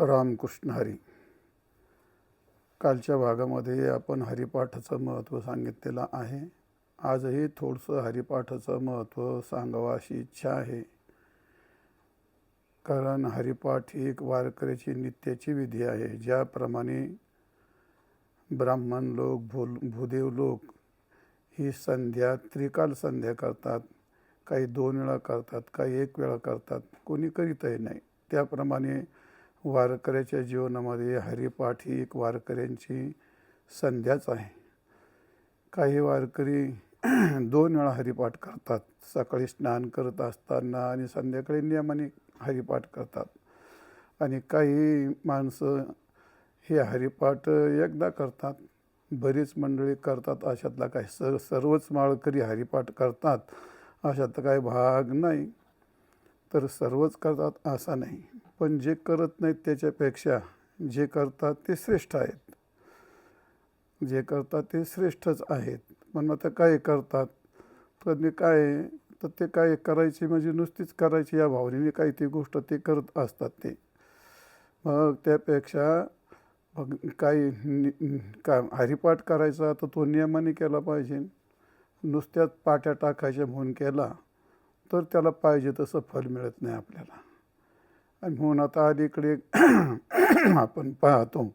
रामकृष्ण हरी. कालच्या भागामध्ये आपण हरिपाठाचं महत्त्व सांगितलेलं आहे. आजही थोडंसं हरिपाठाचं महत्त्व सांगावं अशी इच्छा आहे. कारण हरिपाठ ही एक वारकऱ्याची नित्याची विधी आहे. ज्याप्रमाणे ब्राह्मण लोक भूल भूदेव लोक ही संध्या त्रिकाल संध्या करतात. काही दोन वेळा करतात काही एक वेळा करतात. कोणी करीतही नाही. त्याप्रमाणे वारकऱ्याच्या जीवनामध्ये हरिपाठ ही एक वारकऱ्यांची संध्याच आहे. काही वारकरी दोन वेळा हरिपाठ करतात. सकाळी स्नान करत असताना आणि संध्याकाळी नियमाने हरिपाठ करतात. आणि काही माणसं हे हरिपाठ एकदा करतात बरीच मंडळी करतात अशातला काही सर सर्वच माळकरी हरिपाठ करतात अशातला काही भाग नाही. तर सर्वच करतात असा नाही. पण जे करत नाहीत त्याच्यापेक्षा जे करतात ते श्रेष्ठ आहेत. जे करतात ते श्रेष्ठच आहेत. पण मग आता काय करतात? तर मी काय तर ते काय करायची म्हणजे नुसतीच करायची या भावनेने. काही ती गोष्ट ते करत असतात ते. मग त्यापेक्षा मग काही नि- का हरिपाठ करायचा तर तो नियमाने केला पाहिजे. नुसत्याच पाट्या टाकायच्या म्हणून केला तर त्याला पाहिजे तसं फल मिळत नाही आपल्याला. आणि म्हणून आता अलीकडे आपण पाहतो.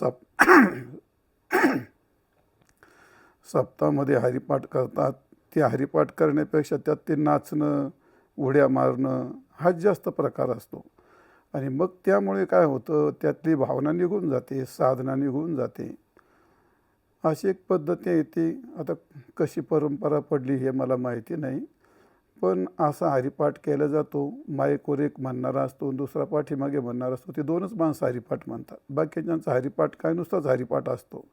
सप सप्तामध्ये हरिपाठ करतात. ते हरिपाठ करण्यापेक्षा त्यात ते नाचणं उड्या मारणं हाच जास्त प्रकार असतो. आणि मग त्यामुळे काय होतं त्यातली भावना निघून जाते साधना निघून जाते. अशी एक पद्धती येते आता कशी परंपरा पडली हे मला माहिती नाही. पण असा हरिपाठ केला जातो मायकोर एक म्हणणारा असतो दुसरा पाठीमागे म्हणणारा असतो. ते दोनच माणसं हरिपाठ म्हणतात. बाकीच्यांचा हरिपाठ काय नुसताच हरिपाठ असतो.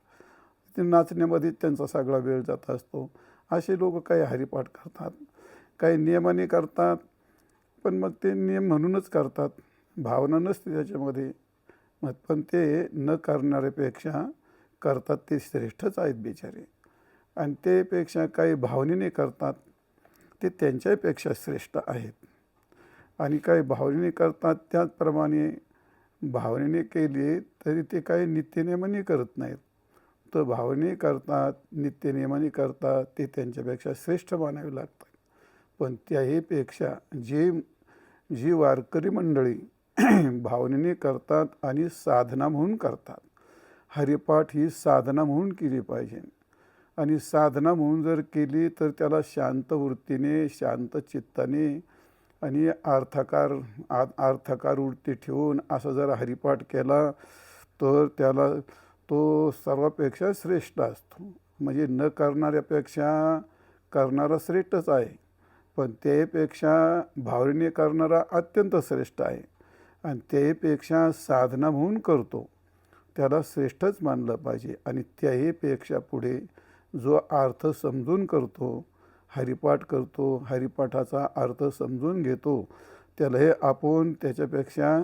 ते नाचण्यामध्ये त्यांचा सगळा वेळ जात असतो. असे लोक काही हरिपाठ करतात काही नियमाने करतात पण मग ते नियम म्हणूनच करतात. भावना नसते त्याच्यामध्ये. मग पण ते न करणाऱ्यापेक्षा करतात ते श्रेष्ठच आहेत बिचारे. आणि तेपेक्षा काही भावनेने करतात. ते त्यांच्यापेक्षा श्रेष्ठ आहेत. आणि काही भावनेने करतात त्याचप्रमाणे भावनेने केले तरी ते काही नित्यनियमाने करत नाहीत. तर भावने करतात नित्यनियमाने करतात ते त्यांच्यापेक्षा श्रेष्ठ मानावे लागतात. पण त्याहीपेक्षा जे जी वारकरी मंडळी भावनेने करतात आणि साधना म्हणून करतात हरिपाठ ही साधना म्हणून केली पाहिजे. आणि साधना म्हणून जर केली तर त्याला शांत वृत्तीने शांत चित्ताने आणि अर्थकार आ अर्थकार वृत्ती ठेवून असं जर हरिपाठ केला तर त्याला तो सर्वापेक्षा श्रेष्ठ असतो. म्हणजे न करणाऱ्यापेक्षा करणारा श्रेष्ठच आहे पण त्यापेक्षा भावनेने करणारा अत्यंत श्रेष्ठ आहे आणि त्यापेक्षा साधना म्हणून करतो. त्याला श्रेष्ठच मानलं पाहिजे आणि त्याहीपेक्षा पुढे जो अर्थ समजून करतो हरिपाठ करतो हरिपाठाचा अर्थ समजून घेतो त्याला हे आपण त्याच्यापेक्षा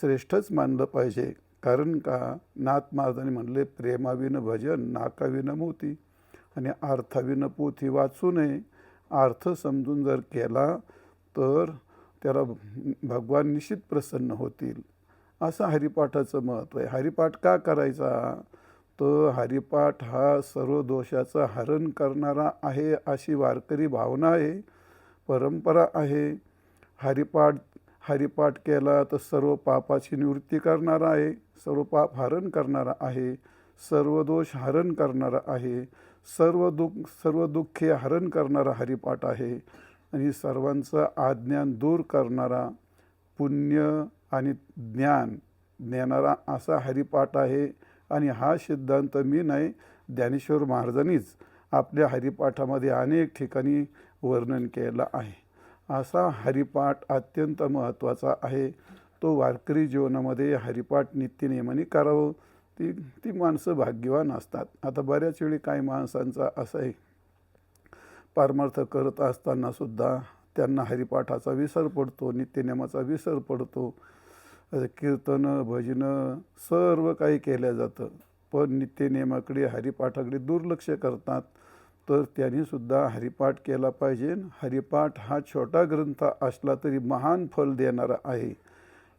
श्रेष्ठच मानलं पाहिजे. कारण का? नाथ महाराजांनी म्हणले प्रेमाविन भजन नाकाविन मोती आणि अर्थाविन पोथी वाचू नये. अर्थ समजून जर केला तर त्याला भगवान निश्चित प्रसन्न होतील. असं हरिपाठाचं महत्त्व आहे. हरिपाठ का करायचा? हरिपाठ हा सर्व दोषाचं हरण करणारा आहे अशी वारकरी भावना आहे परंपरा आहे. हरिपाठ हरिपाठ केला तर सर्व पापाची निवृत्ती करणारा आहे सर्व पाप हरण करणारा आहे सर्व दोष हरण करणारा आहे सर्व दुःख सर्व दुःखे हरण करणारा हरिपाठ आहे आणि सर्वांचं आज्ञान दूर करणारा पुण्य आणि ज्ञान देणारा असा हरिपाठ आहे. आणि हा सिद्धांत मी नाही ज्ञानेश्वर महाराजांनीच आपल्या हरिपाठामध्ये अनेक ठिकाणी वर्णन केलं आहे. असा हरिपाठ अत्यंत महत्त्वाचा आहे. तो वारकरी जीवनामध्ये हरिपाठ नित्यनियमाने करावं. ती ती माणसं भाग्यवान असतात. आता बऱ्याच वेळी काही माणसांचा असं आहे परमार्थ करत असतानासुद्धा त्यांना हरिपाठाचा विसर पडतो नित्यनियमाचा विसर पडतो. कीर्तनं भजनं सर्व काही केलं जातं. पण नित्यनियमाकडे हरिपाठाकडे दुर्लक्ष करतात. तर त्यांनीसुद्धा हरिपाठ केला पाहिजे. हरिपाठ हा छोटा ग्रंथ असला तरी महान फल देणारा आहे.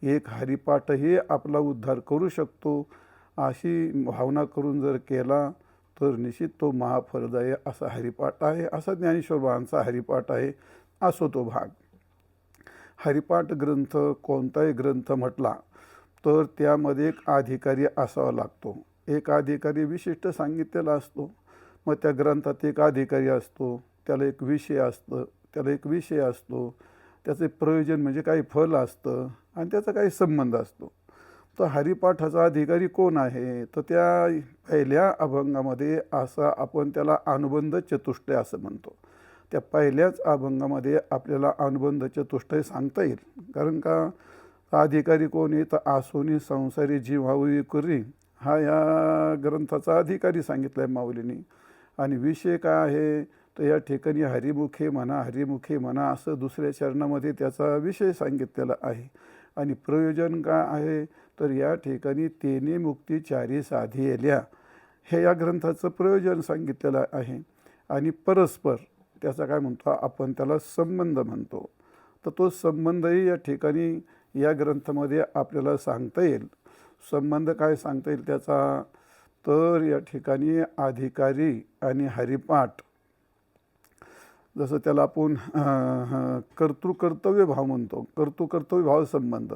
एक हरिपाठही आपला उद्धार करू शकतो. अशी भावना करून जर केला तर निश्चित तो महाफलदायी असा हरिपाठ आहे. असा ज्ञानेश्वर बाबांचा हरिपाठ आहे. असो तो भाग. हरिपाठ ग्रंथ कोणताही ग्रंथ म्हटला तर त्यामध्ये एक अधिकारी असावा लागतो. एक अधिकारी विशिष्ट सांगितलेला असतो. मग त्या ग्रंथात एक अधिकारी असतो त्याला एक विषय असतं त्याला एक विषय असतो त्याचे प्रयोजन म्हणजे काही फल असतं आणि त्याचा काही संबंध असतो. तर हरिपाठाचा अधिकारी कोण आहे? तर त्या पहिल्या अभंगामध्ये असा आपण त्याला अनुबंध चतुष्टय असं म्हणतो. त्या पहिल्याच अभंगामध्ये आपल्याला अनुबंध चतुष्टय सांगता येईल. कारण का? अधिकारी कोणी तर आसोनी संसारी जीवावी कुरी हा या ग्रंथाचा अधिकारी सांगितला आहे माऊलीने. आणि विषय काय आहे? तर या ठिकाणी हरिमुखे म्हणा हरिमुखे म्हणा असं दुसऱ्या चरणामध्ये त्याचा विषय सांगितलेला आहे. आणि प्रयोजन काय आहे? तर या ठिकाणी तेने मुक्ती चारी साधी येल्या हे या ग्रंथाचं प्रयोजन सांगितलेलं आहे. आणि परस्पर त्याचा काय म्हणतो आपण त्याला संबंध म्हणतो. तर तो संबंधही या ठिकाणी या ग्रंथामध्ये आपल्याला सांगता येईल. संबंध काय सांगता येईल त्याचा? तर या ठिकाणी अधिकारी आणि हरिपाठ. जसं त्याला आपण कर्तृकर्तव्य भाव म्हणतो कर्तृकर्तव्य भाव संबंध.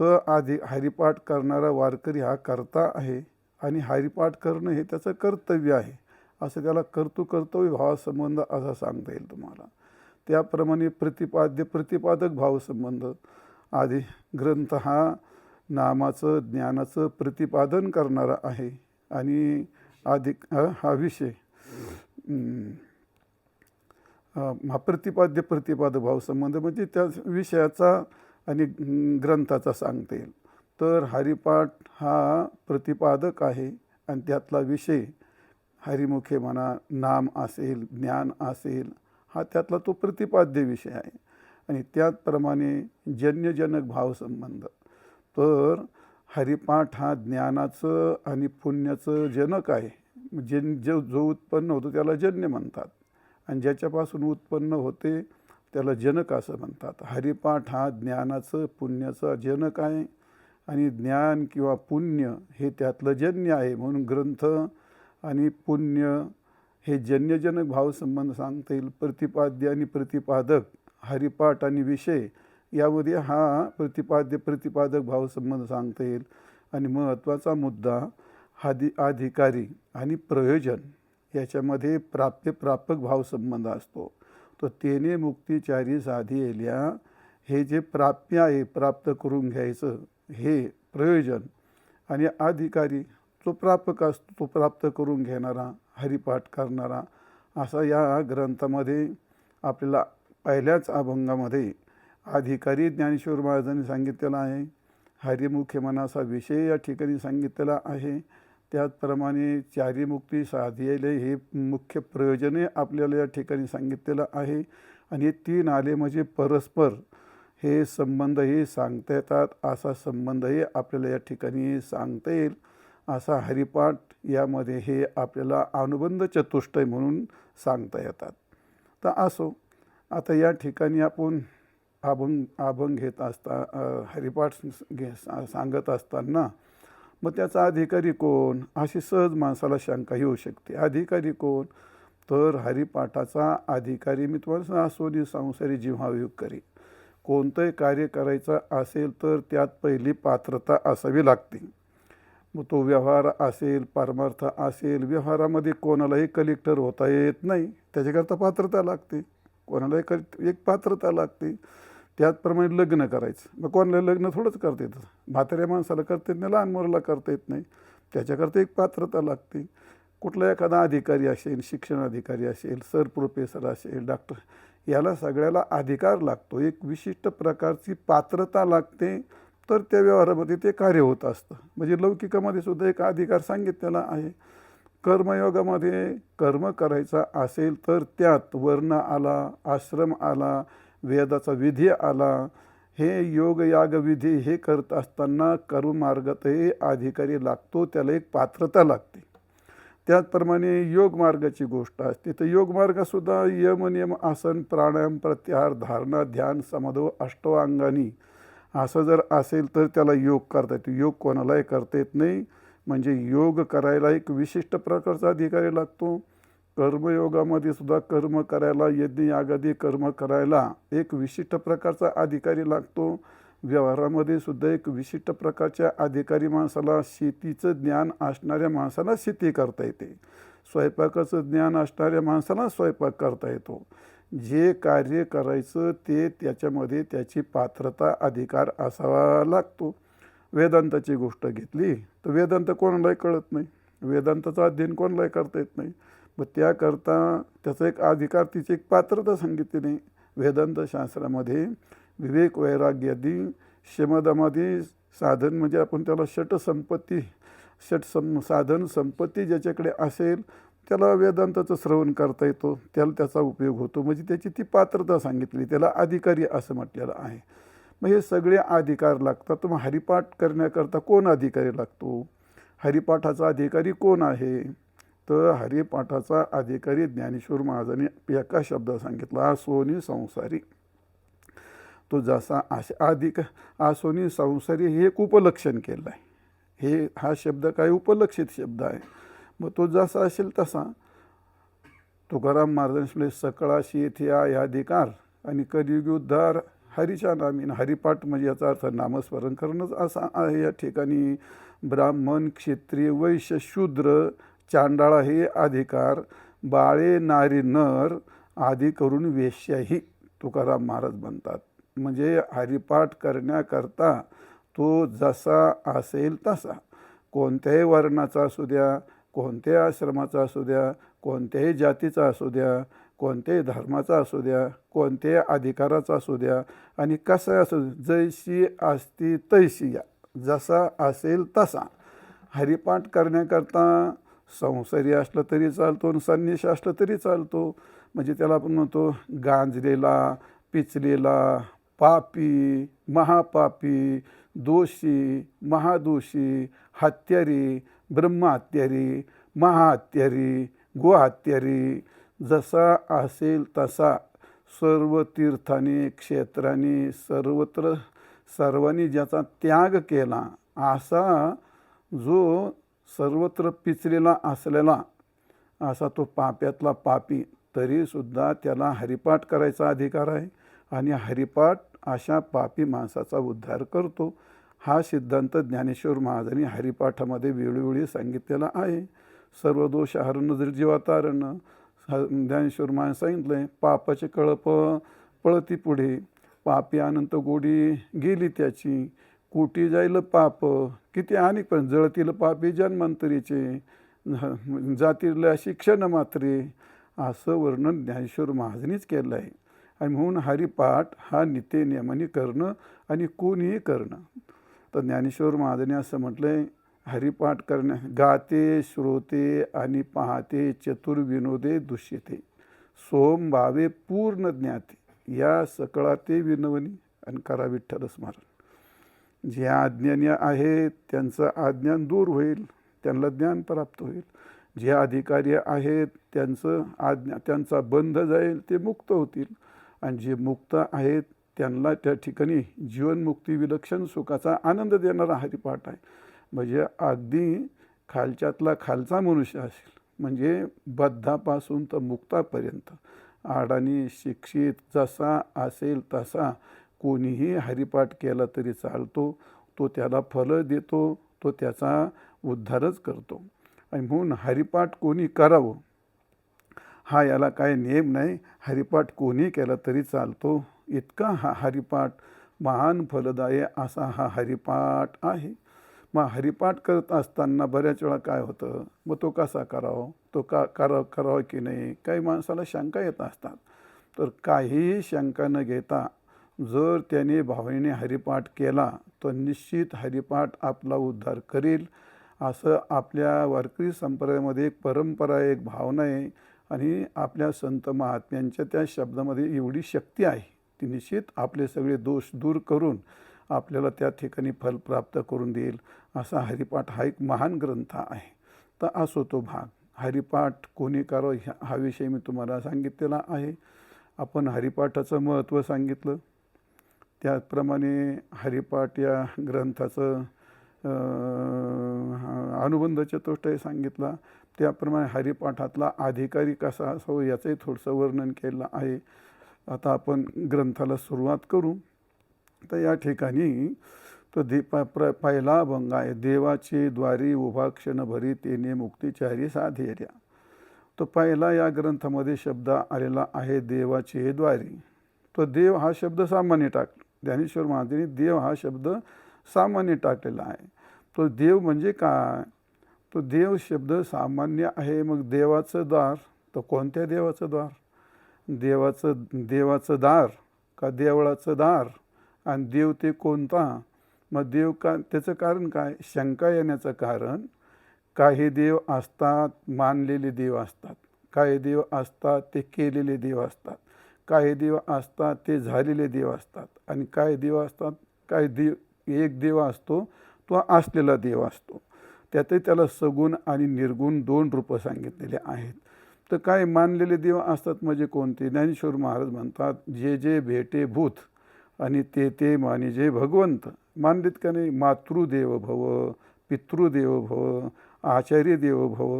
तर आधी हरिपाठ करणारा वारकरी हा करता आहे आणि हरिपाठ करणं हे त्याचं कर्तव्य आहे. असं त्याला कर्तृकर्तव्य भावसंबंध असा सांगता येईल तुम्हाला. त्याप्रमाणे प्रतिपाद्य प्रतिपादक भावसंबंध आधी ग्रंथ हा नामाचं ज्ञानाचं प्रतिपादन करणारा आहे. आणि अधिक हा विषय हा प्रतिपाद्य प्रतिपादक भावसंबंध म्हणजे त्या विषयाचा आणि ग्रंथाचा सांगता येईल. तर हरिपाठ हा प्रतिपादक आहे आणि त्यातला विषय हरिमुखे म्हणा नाम असेल ज्ञान असेल हा त्यातला तो प्रतिपाद्य विषय आहे. आणि त्याचप्रमाणे जन्यजनक भावसंबंध. तर हरिपाठ हा ज्ञानाचं आणि पुण्याचं जनक आहे. जन जो जो उत्पन्न होतो त्याला जन्य म्हणतात. आणि ज्याच्यापासून उत्पन्न होते त्याला जनक असं म्हणतात. हरिपाठ हा ज्ञानाचं पुण्याचं जनक आहे. आणि ज्ञान किंवा पुण्य हे त्यातलं जन्य आहे म्हणून ग्रंथ आणि पुण्य हे जन्यजनक भावसंबंध सांगता येईल. प्रतिपाद्य आणि प्रतिपादक हरिपाठ आणि विषय यामध्ये हा प्रतिपाद्य प्रतिपादक भावसंबंध सांगता येईल. आणि महत्त्वाचा मुद्दा हादि अधिकारी आणि प्रयोजन याच्यामध्ये प्राप्य प्रापक भावसंबंध असतो. तर तेने मुक्तीचारी साधी येल्या हे जे प्राप्य आहे प्राप्त करून घ्यायचं हे प्रयोजन आणि अधिकारी जो प्रापक असतो तो प्राप्त करून घेणारा हरिपाठ करणारा असा या ग्रंथामध्ये आपल्याला पहिल्याच अभंगामध्ये अधिकारी ज्ञानेश्वर महाराजांनी सांगितलेला आहे. हरिमुख्य मनाचा विषय या ठिकाणी सांगितलेला आहे. त्याचप्रमाणे चारीमुक्ती साधलेले हे मुख्य प्रयोजने आपल्याला या ठिकाणी सांगितलेलं आहे. आणि हे तीन आले म्हणजे परस्पर हे संबंधही सांगता येतात असा संबंधही आपल्याला या ठिकाणी सांगता येईल. असा हरिपाठ यामध्ये हे आपल्याला अनुबंध चतुष्टय म्हणून सांगता येतात. तर असो आता या ठिकाणी आपण अभंग अभंग घेत असता हरिपाठ घे सांगत असताना मग त्याचा अधिकारी कोण? अशी सहज माणसाला शंका येऊ शकते. अधिकारी कोण? तर हरिपाठाचा अधिकारी मी तुम्हाला सोनी संसारी जिव्हायुग करी कोणतंही कार्य करायचं असेल तर त्यात पहिली पात्रता असावी लागते. मग तो व्यवहार असेल परमार्थ असेल व्यवहारामध्ये कोणालाही कलेक्टर होता येत नाही. त्याच्याकरता पात्रता लागते. कोणालाही क एक पात्रता लागते. त्याचप्रमाणे लग्न करायचं. मग कोणाला लग्न थोडंच करता येतं. म्हाताऱ्या माणसाला करता येत नाही लहान मुलाला करता येत नाही. त्याच्याकरता एक पात्रता लागते. कुठला एखादा अधिकारी असेल शिक्षण अधिकारी असेल सर प्रोफेसर असेल डॉक्टर याला सगळ्याला अधिकार लागतो. एक विशिष्ट प्रकारची पात्रता लागते. तर त्या व्यवहारामध्ये ते कार्य होत असतं. म्हणजे लौकिकामध्ये सुद्धा एक अधिकार सांगितलेला आहे. कर्मयोगामध्ये कर्म करायचा असेल तर त्यात वर्ण आला आश्रम आला वेदाचा विधी आला. हे योग याग विधी हे करत असताना कर्ममार्गातही अधिकारी लागतो त्याला एक पात्रता लागते. त्याचप्रमाणे योग मार्गाची गोष्ट असते. तर योग यमनियम यम नियम आसन प्राणायाम प्रत्याहार धारणा ध्यान समाधो अष्टवांगानी असं जर असेल तर त्याला योग करता येतो. योग कोणालाही करता येत नाही. म्हणजे योग करायला एक विशिष्ट प्रकारचा अधिकारी लागतो. कर्मयोगामध्ये सुद्धा कर्म करायला यज्ञ यागादी कर्म करायला एक विशिष्ट प्रकारचा अधिकारी लागतो. व्यवहारामध्ये सुद्धा एक विशिष्ट प्रकारच्या अधिकारी माणसाला शेतीचं ज्ञान असणाऱ्या माणसाला शेती करता येते. स्वयंपाकाचं ज्ञान असणाऱ्या माणसाला स्वयंपाक करता येतो. जे कार्य करायचं ते त्याच्यामध्ये त्याची पात्रता अधिकार असावा लागतो. वेदांताची गोष्ट घेतली तर वेदांत कोणालाही कळत नाही. वेदांताचं अध्ययन कोणालाही करता येत नाही. मग त्याकरता त्याचा एक अधिकार तिची एक पात्रता सांगितली. नाही वेदांत शास्त्रामध्ये विवेक वैराग्यादी शमदमादी साधन म्हणजे आपण त्याला षट संपत्ती षट सम साधन संपत्ती ज्याच्याकडे असेल त्याला वेदांताचं श्रवण करता येतो त्याला त्याचा उपयोग होतो. म्हणजे त्याची ती पात्रता सांगितली त्याला अधिकारी असं म्हटलेलं आहे. मग हे सगळे अधिकार लागतात. मग हरिपाठ करण्याकरता कोण अधिकारी लागतो? हरिपाठाचा अधिकारी कोण आहे? तर हरिपाठाचा अधिकारी ज्ञानेश्वर महाराजांनी एका शब्दात सांगितला आसोनी संसारी. तो जसा आश अधिक आसोनी संसारी हे एक उपलक्षण केलं आहे हे हा शब्द काय उपलक्षित शब्द आहे. मग तो जसा असेल तसा. तुकाराम महाराजांनी सकळाशी येथे आहे अधिकार आणि कलियुगोद्धार हरीच्या नामीन हरिपाठ म्हणजे याचा अर्थ नामस्मरण करणंच असा आहे. या ठिकाणी ब्राह्मण क्षत्रिय वैश्य शूद्र चांडाळा हे अधिकार बाळे नारी नर आदी करून वेश्याही तुकाराम महाराज म्हणतात म्हणजे हरिपाठ करण्याकरता तो जसा असेल तसा. कोणत्याही वर्णाचा असू द्या कोणत्याही आश्रमाचा असू द्या कोणत्याही जातीचा असू द्या कोणत्याही धर्माचा असू द्या कोणत्याही अधिकाराचा असू द्या आणि कसा असू जैशी असती तैशी या जसा असेल तसा. हरिपाठ करण्याकरता संसारी असलं तरी चालतो आणि संन्याशी असलं तरी चालतो. म्हणजे त्याला आपण म्हणतो गांजलेला पिचलेला पापी महापापी दोषी महादोषी हत्यारी ब्रह्महत्यारी महाहत्यारी गोहत्यारी जसा असेल तसा. सर्व तीर्थाने क्षेत्राने सर्वत्र सर्वांनी ज्याचा त्याग केला असा जो सर्वत्र पिचलेला असलेला असा तो पाप्यातला पापी तरीसुद्धा त्याला हरिपाठ करायचा अधिकार आहे. आणि हरिपाठ अशा पापी माणसाचा उद्धार करतो. हा सिद्धांत ज्ञानेश्वर महाराजांनी हरिपाठामध्ये वेळोवेळी सांगितलेला आहे. सर्व दोष हरण जर जीवातारण ज्ञानेश्वर महाराज सांगितलं आहे पापाचे कळप पळती पुढे. पापी अनंत गोडी गेली त्याची. कोटी जाईल पाप किती आणि पण जळतील पापी जन्मांतरीचे. जातील शिक्षण मात्रे. असं वर्णन ज्ञानेश्वर महाजनीच केलं आहे आणि म्हणून हरिपाठ हा नित्यनियमाने करणं आणि कोणीही करणं. तर ज्ञानेश्वर महाराजांनी असं म्हटलं आहे हरिपाठ करण्या गाते श्रोते आणि पाहते चतुर्विनोदे दुष्यते. सोम भावे पूर्ण ज्ञाते. या सकळा ते विनवणी आणि करा विठ्ठल स्मरण. जे अज्ञानी आहेत त्यांचं अज्ञान दूर होईल त्यांना ज्ञान प्राप्त होईल. जे अधिकारी आहेत त्यांचं आज्ञा त्यांचा बंध जाईल ते मुक्त होतील. आणि जे मुक्त आहेत त्यांना त्या ठिकाणी जीवनमुक्ती विलक्षण सुखाचा आनंद देणारा हरिपाठ आहे. म्हणजे अगदी खालच्यातला खालचा मनुष्य असेल म्हणजे बद्धापासून तर मुक्तापर्यंत आडानी शिक्षित जसा असेल तसा कोणीही हरिपाठ केला तरी चालतो तो त्याला फलं देतो तो त्याचा उद्धारच करतो. आणि म्हणून हरिपाठ कोणी करावं हा याला काय नियम नाही. हरिपाठ कोणी केला तरी चालतो इतका हा हरिपाठ महान फलदायी असा हा हरिपाठ आहे. मग हरिपाठ करत असताना बऱ्याच वेळा काय होतं? मग तो कसा करावा? तो का करा करावा की नाही? काही माणसाला शंका येत असतात. तर काहीही शंका न घेता जर त्याने भावनेने हरिपाठ केला तर निश्चित हरिपाठ आपला उद्धार करेल. असं आपल्या वारकरी संप्रदायामध्ये एक परंपरा एक भावना आहे. आणि आपल्या संत महात्म्यांच्या त्या शब्दामध्ये एवढी शक्ती आहे. ती निश्चित आपले सगळे दोष दूर करून आपल्याला त्या ठिकाणी फल प्राप्त करून देईल असा हरिपाठ हा एक महान ग्रंथ आहे. तर असो तो भाग. हरिपाठ कोणी करावं ह्या हा विषय मी तुम्हाला सांगितलेला आहे. आपण हरिपाठाचं महत्त्व सांगितलं. त्याचप्रमाणे हरिपाठ या ग्रंथाचं अनुबंध चतुष्टय सांगितला. त्याप्रमाणे हरिपाठातला अधिकारी कसा असावं याचंही थोडंसं वर्णन केलं आहे. आता आपण ग्रंथाला सुरुवात करू. तर या ठिकाणी तो दे प्र पहिला अभंग आहे देवाचे द्वारी उभा क्षण भरी तेने मुक्तिचारी साधेर्या तो पहिला या ग्रंथामध्ये शब्द आलेला आहे देवाचे द्वारी. तो देव हा शब्द सामान्य टाक ज्ञानेश्वर महाराजांनी देव हा शब्द सामान्य टाकलेला आहे. तो देव म्हणजे काय? तो देव शब्द सामान्य आहे मग देवाचं द्वार तर कोणत्या देवाचं द्वार? देवाचं देवाचं दार का देवळाचं दार? आणि देव ते कोणता? मग देव का त्याचं कारण काय? शंका येण्याचं कारण काही देव असतात मानलेले देव असतात. काही देव असतात ते केलेले देव असतात. काही देव असतात ते झालेले देव असतात. आणि काही देव असतात काही देव एक देव असतो तो असलेला देव असतो. त्यातही त्याला सगुण आणि निर्गुण दोन रूपं सांगितलेले आहेत. तर काय मानलेले देव असतात म्हणजे कोणते? ज्ञानेश्वर महाराज म्हणतात जे जे भेटे भूत आणि ते ते माने जे भगवंत. मानलेत का नाही? मातृदेव भव पितृदेव भव आचार्य देव भव.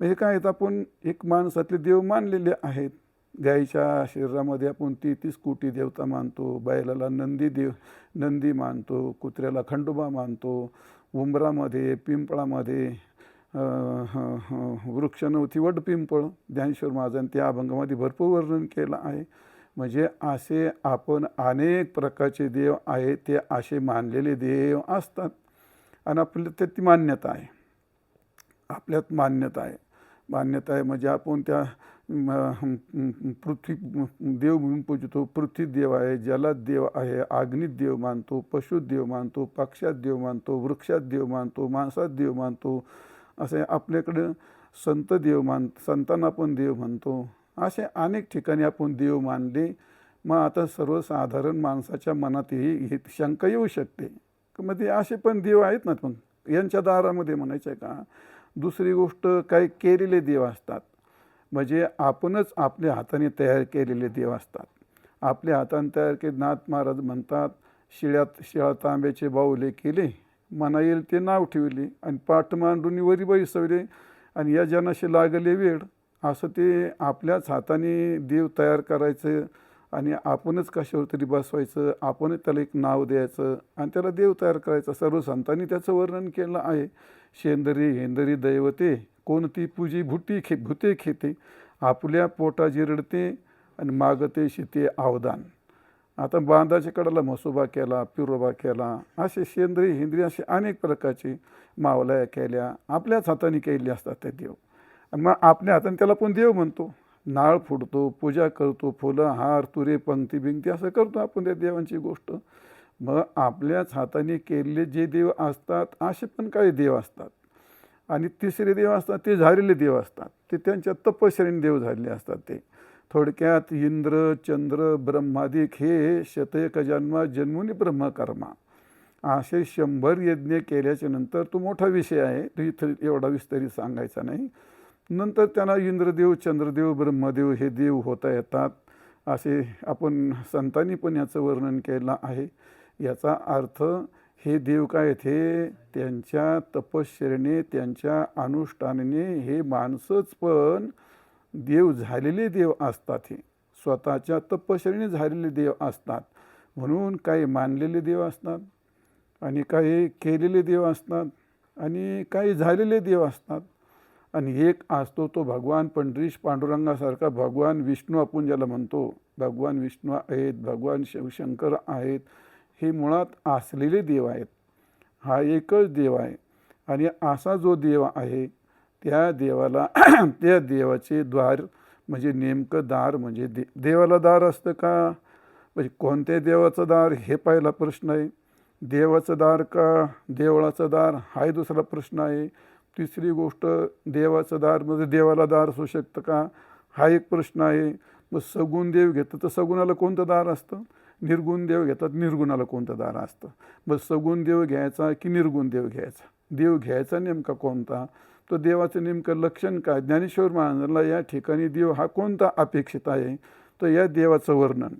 म्हणजे काय आहेत? आपण एक माणसातले देव मानलेले आहेत. गाईच्या शरीरामध्ये आपण ती तीस कोटी देवता मानतो बैलाला नंदी देव नंदी मानतो कुत्र्याला खंडोबा मानतो उंबरामध्ये पिंपळामध्ये वृक्ष नव्हती वड पिंपळ ज्ञानेश्वर महाराजांनी त्या अभंगामध्ये भरपूर वर्णन केलं आहे. म्हणजे असे आपण अनेक प्रकारचे देव आहे ते असे मानलेले देव असतात. आणि आपल्या त्यात ती मान्यता आहे. आपल्यात मान्यता आहे. मान्यता आहे म्हणजे आपण त्या पृथ्वी देव म्हणून पूजतो. पृथ्वी देव आहे जलात देव आहे अग्नीत देव मानतो पशुत देव मानतो पक्षात देव मानतो वृक्षात देव मानतो माणसात देव मानतो असे आपल्याकडं संत देव मान संतांना आपण देव म्हणतो. असे अनेक ठिकाणी आपण देव मानले. मग आता सर्वसाधारण माणसाच्या मनातही ही शंका येऊ शकते. मग ते असे पण देव आहेत ना मग यांच्या दारामध्ये म्हणायचं आहे का? दुसरी गोष्ट काही केलेले देव असतात. म्हणजे आपणच आपल्या हाताने तयार केलेले देव असतात. आपल्या हाताने तयार केले नाथ महाराज म्हणतात शिळ्यात शिळा तांब्याचे बाहुले केले. मना येईल ते नाव ठेवले आणि पाठ मांडून वरी बैसवले. आणि या जनाशी लागले वेळ असं ते आपल्याच हाताने देव तयार करायचं आणि आपणच कशावर तरी बसवायचं आपणच त्याला एक नाव द्यायचं आणि त्याला देव तयार करायचा. सर्व संतांनी त्याचं वर्णन केलं आहे. शेंदरी हेंदरी दैवते कोणती पूजी भुटी खे भुते खेते आपल्या पोटा जिरडते आणि मागते शिते आवदान आता बांधाच्या कडाला म्हसोबा केला पिरोबा केला असे सेंद्रिय हिंद्री असे अनेक प्रकारची मावल्या केल्या आपल्याच हाताने केलेले असतात ते देव. मग आपल्या हाताने त्याला पण देव म्हणतो. नाळ फुडतो पूजा करतो फुलं हार तुरे पंक्ती बिंक्ती असं करतो आपण त्या देवांची गोष्ट. मग आपल्याच हाताने केलेले जे देव असतात असे पण काही देव असतात. आणि तिसरे देव असतात ते झालेले देव असतात. ते त्यांच्या तपश्चर्याने देव झालेले असतात ते. थोडक्यात इंद्र चंद्र ब्रह्मादिक हे शतक जन्मा जन्मुनी ब्रह्मकर्मा. असे शंभर यज्ञ केल्याच्यानंतर तो मोठा विषय आहे. तो इथं एवढा विस्तारित सांगायचा नाही. नंतर त्यांना इंद्रदेव चंद्रदेव ब्रह्मदेव हे देव होता येतात. असे आपण संतांनी पण याचं वर्णन केलं आहे. याचा अर्थ हे देव काय ते त्यांच्या तपश्चर्याने त्यांच्या अनुष्ठानाने हे माणसंच पण देव झालेले देव असतात हे. स्वतःच्या तपश्चर्याने झालेले देव असतात. म्हणून काही मानलेले देव असतात आणि काही केलेले देव असतात आणि काही झालेले देव असतात. आणि एक असतो तो भगवान पंढरीश पांडुरंगासारखा भगवान विष्णू आपण ज्याला म्हणतो. भगवान विष्णू आहेत भगवान शिवशंकर आहेत हे मुळात असलेले देव आहेत. हा एकच देव आहे. आणि असा जो देव आहे त्या देवाला त्या देवाचे द्वार म्हणजे नेमकं दार म्हणजे दे देवाला दार असतं का? म्हणजे कोणत्या देवाचं दार? हे पहिला प्रश्न आहे. देवाचं दार का? देवळाचं दार? हाही दुसरा प्रश्न आहे. तिसरी गोष्ट देवाचं दार म्हणजे देवाला दार असू शकतं का? हा एक प्रश्न आहे. मग सगुण देव घेतं तर सगुणाला कोणतं दार असतं? निर्गुण देव घेतात निर्गुणाला कोणतं दार असतं? मग सगुण देव घ्यायचा की निर्गुण देव घ्यायचा? देव घ्यायचा नेमका कोणता? तो देवाचं नेमकं लक्षण काय? ज्ञानेश्वर महाराजांना या ठिकाणी देव हा कोणता अपेक्षित आहे? तर या देवाचं वर्णन.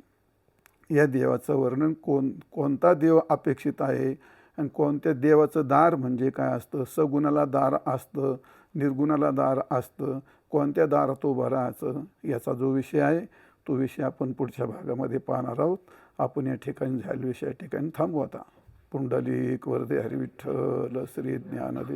या देवाचं वर्णन कोण कोणता देव अपेक्षित आहे? आणि कोणत्या देवाचं दार म्हणजे काय असतं? सगुणाला दार असतं निर्गुणाला दार असतं कोणत्या दारात उभं राहायचं? याचा जो विषय आहे तो विषय आपण पुढच्या भागामध्ये पाहणार आहोत. आपण या ठिकाणी झाले विषय या ठिकाणी थांबू आता. पुंडलिक वरदे हरिविठ्ठल श्री ज्ञानदेव.